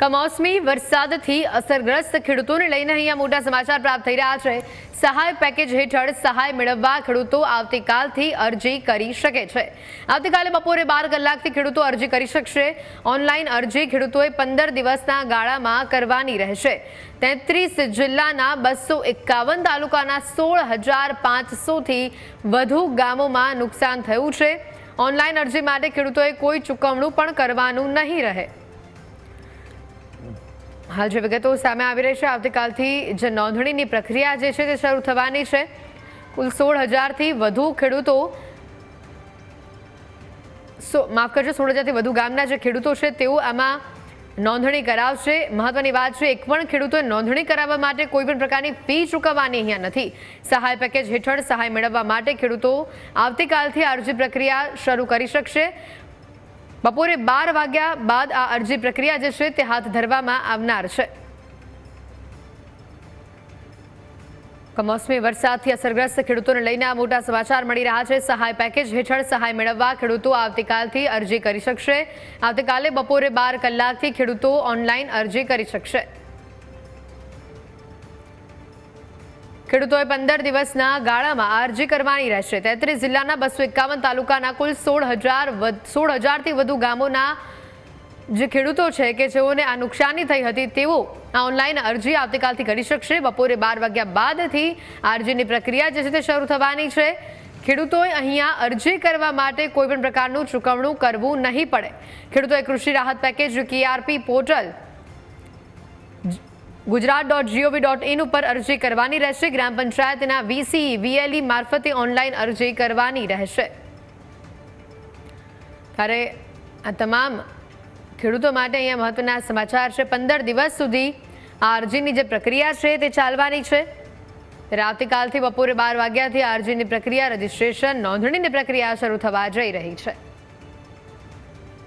કમોસમી વરસાદથી અસરગ્રસ્ત ખેડૂતોને લઈને અહીંયા મોટા સમાચાર પ્રાપ્ત થઈ રહ્યા છે. સહાય પેકેજ હેઠળ સહાય મેળવવા ખેડૂતો આવતીકાલથી અરજી કરી શકે છે. આવતીકાલે બપોરે બાર કલાકથી ખેડૂતો અરજી કરી શકશે. ઓનલાઈન અરજી ખેડૂતોએ પંદર દિવસના ગાળામાં કરવાની રહેશે. તેત્રીસ જિલ્લાના બસો એકાવન તાલુકાના સોળ હજાર પાંચસોથી વધુ ગામોમાં નુકસાન થયું છે. ઓનલાઈન અરજી માટે ખેડૂતોએ કોઈ ચૂકવણું પણ કરવાનું નહીં રહે. હાલ જે વિગતો સામે આવી રહી છે, આવતીકાલથી જે નોંધણીની પ્રક્રિયા જે છે, તે શરૂ થવાની છે. કુલ સોળ હજારથી વધુ ખેડૂતો સો, માફ કરજો સોળ હજારથી વધુ ગામના જે ખેડૂતો છે, તેઓ આમાં નોંધણી કરાવશે. મહત્વની વાત છે એક પણ ખેડૂતોએ નોંધણી કરાવવા માટે કોઈ પણ પ્રકારની ફી ચૂકવવાની અહીંયા નથી. સહાય પેકેજ હેઠળ સહાય મેળવવા માટે ખેડૂતો આવતીકાલથી અરજી પ્રક્રિયા શરૂ કરી શકશે. બપોરે બાર વાગ્યા બાદ આ અરજી પ્રક્રિયા જે છે તે હાથ ધરવામાં આવનાર છે. કમોસમી વરસાદથી અસરગ્રસ્ત ખેડૂતોને લઈને આ મોટા સમાચાર મળી રહ્યા છે. સહાય પેકેજ હેઠળ સહાય મેળવવા ખેડૂતો આવતીકાલથી અરજી કરી શકશે. આવતીકાલે બપોરે બાર કલાકથી ખેડૂતો ઓનલાઈન અરજી કરી શકશે. ખેડૂતોએ પંદર દિવસના ગાળામાં અરજી કરવાની રહેશે. તેત્રીસ જિલ્લાના બસો એકાવન તાલુકાના કુલ સોળ હજાર સોળ હજારથી વધુ ગામોના જે ખેડૂતો છે કે જેઓને આ નુકસાની થઈ હતી તેઓ આ ઓનલાઈન અરજી આવતીકાલથી કરી શકશે. બપોરે બાર વાગ્યા બાદથી અરજીની પ્રક્રિયા જે છે તે શરૂ થવાની છે. ખેડૂતોએ અહીંયા અરજી કરવા માટે કોઈપણ પ્રકારનું ચૂકવણું કરવું નહીં પડે. ખેડૂતોએ કૃષિ રાહત package, KRP portal Gujarat dot GOV dot in ઉપર અરજી કરવાની રહેશે. ગ્રામ પંચાયતના વીસી વીએલઈ મારફતે ઓનલાઈન અરજી કરવાની રહેશે. ત્યારે આ તમામ ખેડૂતો માટે અહીંયા મહત્વના સમાચાર છે. પંદર દિવસ સુધી આ અરજીની જે પ્રક્રિયા છે તે ચાલવાની છે. ત્યારે આવતીકાલથી બપોરે બાર વાગ્યાથી આ અરજીની પ્રક્રિયા, રજીસ્ટ્રેશન, નોંધણીની પ્રક્રિયા શરૂ થવા જઈ રહી છે.